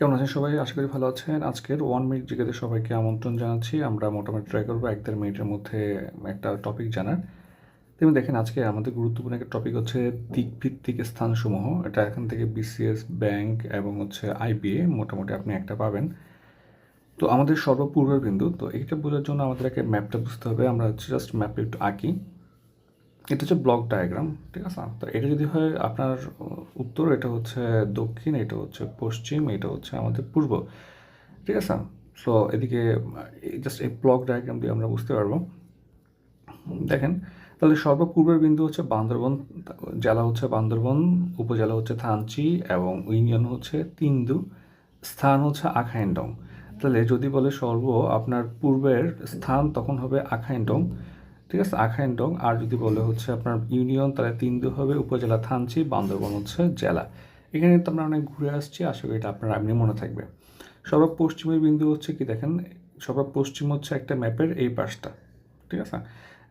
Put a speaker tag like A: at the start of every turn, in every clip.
A: কেমন আছেন সবাই? আশা করি ভালো আছেন। আজকের ওয়ান মিনিট জিজ্ঞাসা সবাইকে আমন্ত্রণ জানাচ্ছি। আমরা মোটামুটি ট্রাই করব এক দেড় মিনিটের মধ্যে একটা টপিক জানার। তেমনি দেখেন, আজকে আমাদের গুরুত্বপূর্ণ একটা টপিক হচ্ছে দিকভিত্তিক স্থানসমূহ। এটা এখান থেকে বিসিএস ব্যাংক এবং হচ্ছে আইবিএ মোটামুটি আপনি একটা পাবেন। তো আমাদের সর্বপূর্বের বিন্দু, তো এইটা বোঝার জন্য আমাদের একটা ম্যাপটা বুঝতে হবে। আমরা জাস্ট ম্যাপটা একটু আঁকি। এটা হচ্ছে ব্লক ডায়াগ্রাম, ঠিক আছে? তো এটা যদি হয় আপনার উত্তর, এটা হচ্ছে দক্ষিণ, এটা হচ্ছে পশ্চিম, এটা হচ্ছে আমাদের পূর্ব, ঠিক আছে? সো এদিকে জাস্ট এই ব্লক ডায়াগ্রাম দিয়ে আমরা বুঝতে পারব। দেখেন, তাহলে সর্বপূর্বের বিন্দু হচ্ছে বান্দরবন, জেলা হচ্ছে বান্দরবন, উপজেলা হচ্ছে থানচি এবং ইউনিয়ন হচ্ছে তিন্দু, স্থান হচ্ছে আখাইন্ডং। তাহলে যদি বলে সর্ব, আপনার পূর্বের স্থান তখন হবে আখাইন্ডং। ঠিক আছে? আখাইন্ডং আর যদি বলে হচ্ছে আপনার ইউনিয়ন, তাহলে তিন্দু হবে, উপজেলা থানচি, বান্দরবন হচ্ছে জেলা। এখানে তো আমরা অনেক ঘুরে আসছি, আশা করি এটা আপনার এমনি মনে থাকবে। সর্বপশ্চিমের বিন্দু হচ্ছে কি দেখেন? সর্বপশ্চিম হচ্ছে একটা ম্যাপের এই পাশটা, ঠিক আছে?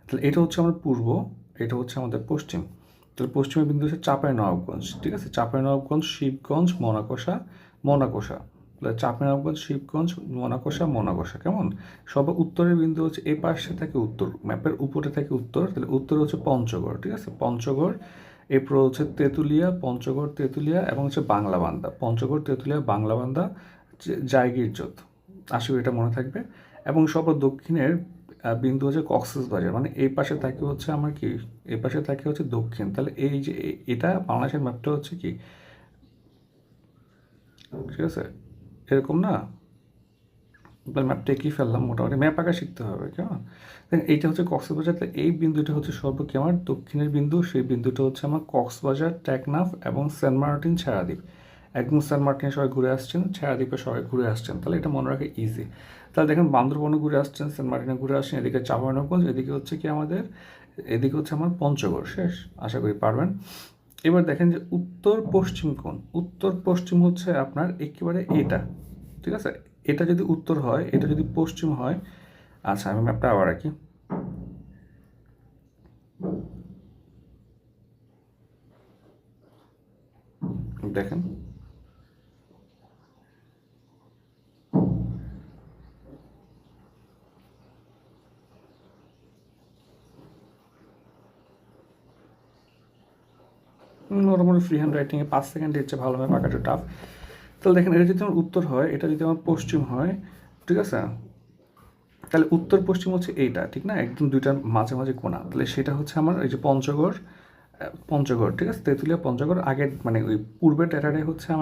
A: তাহলে এটা হচ্ছে আমার পূর্ব, এটা হচ্ছে আমাদের পশ্চিম। তাহলে পশ্চিমের বিন্দু হচ্ছে চাপাই নবাবগঞ্জ ঠিক আছে? চাপাই নবাবগঞ্জ শিবগঞ্জ মোনাকোষা মোনাকোষা চাপাই শিবগঞ্জ, মোনাকোষা মোনাকোষা, কেমন? সব উত্তরের বিন্দু হচ্ছে এই পাশে থাকে উত্তর, ম্যাপের উপরে থাকে উত্তর, তাহলে উত্তর হচ্ছে পঞ্চগড়, ঠিক আছে? পঞ্চগড়, এরপর হচ্ছে তেঁতুলিয়া, পঞ্চগড়, তেঁতুলিয়া এবং হচ্ছে বাংলা বান্দা পঞ্চগড়, তেঁতুলিয়া বাংলা বান্দা জায়গির জোত আশা করি এটা মনে থাকবে। এবং সব দক্ষিণের বিন্দু হচ্ছে কক্সেস বাজার মানে এই পাশে থাকে হচ্ছে আমার কি? এই পাশে থাকে হচ্ছে দক্ষিণ। তাহলে এই যে এটা বাংলাদেশের ম্যাপটা হচ্ছে কি? ঠিক আছে? এরকম না? এবার ম্যাপটা কি ফেললাম মোটামুটি। ম্যাপ আঁকা শিখতে হবে, কেমন? দেখেন, এইটা হচ্ছে কক্সবাজার। তাহলে এই বিন্দুটা হচ্ছে সর্ব কি আমার দক্ষিণের বিন্দু, সেই বিন্দুটা হচ্ছে আমার কক্সবাজার ট্যাকনাফ এবং সেন্ট মার্টিন, ছায়াদ্বীপ। একদম সেন্ট মার্টিনে সবাই ঘুরে আসছেন, ছায়াদ্বীপে সবাই ঘুরে আসছেন। তাহলে এটা মনে রাখা ইজি তাহলে দেখেন বান্দরবনে ঘুরে আসছেন, সেন্ট মার্টিনে ঘুরে আসছেন, এদিকে চাঁপাইনগঞ্জ এদিকে হচ্ছে কি আমাদের, এদিকে হচ্ছে আমার পঞ্চগড়, শেষ? আশা করি পারবেন। এবার দেখেন যে উত্তর পশ্চিম কোন উত্তর পশ্চিম হচ্ছে আপনার একেবারে এটা, ঠিক আছে? এটা যদি উত্তর হয়, এটা যদি পশ্চিম হয় আচ্ছা আমি ম্যাপটা আবার রাখি। দেখেন মোটামুটি ফ্রি হ্যান্ড রাইটিংয়ে পাঁচ সেকেন্ড হচ্ছে ভালো ম্যাপ আঁকাটা টাফ তাহলে দেখেন, এটা যদি আমার উত্তর হয়, এটা যদি আমার পশ্চিম হয়, ঠিক আছে? তাহলে উত্তর পশ্চিম হচ্ছে এইটা, ঠিক না? একদম দুইটার মাঝে মাঝে কোনা। তাহলে সেটা হচ্ছে আমার এই যে পঞ্চগড় পঞ্চগড়, ঠিক আছে? তেঁতুলিয়া, পঞ্চগড়, আগের মানে ওই পূর্বের ডেটাটাই হচ্ছে আমার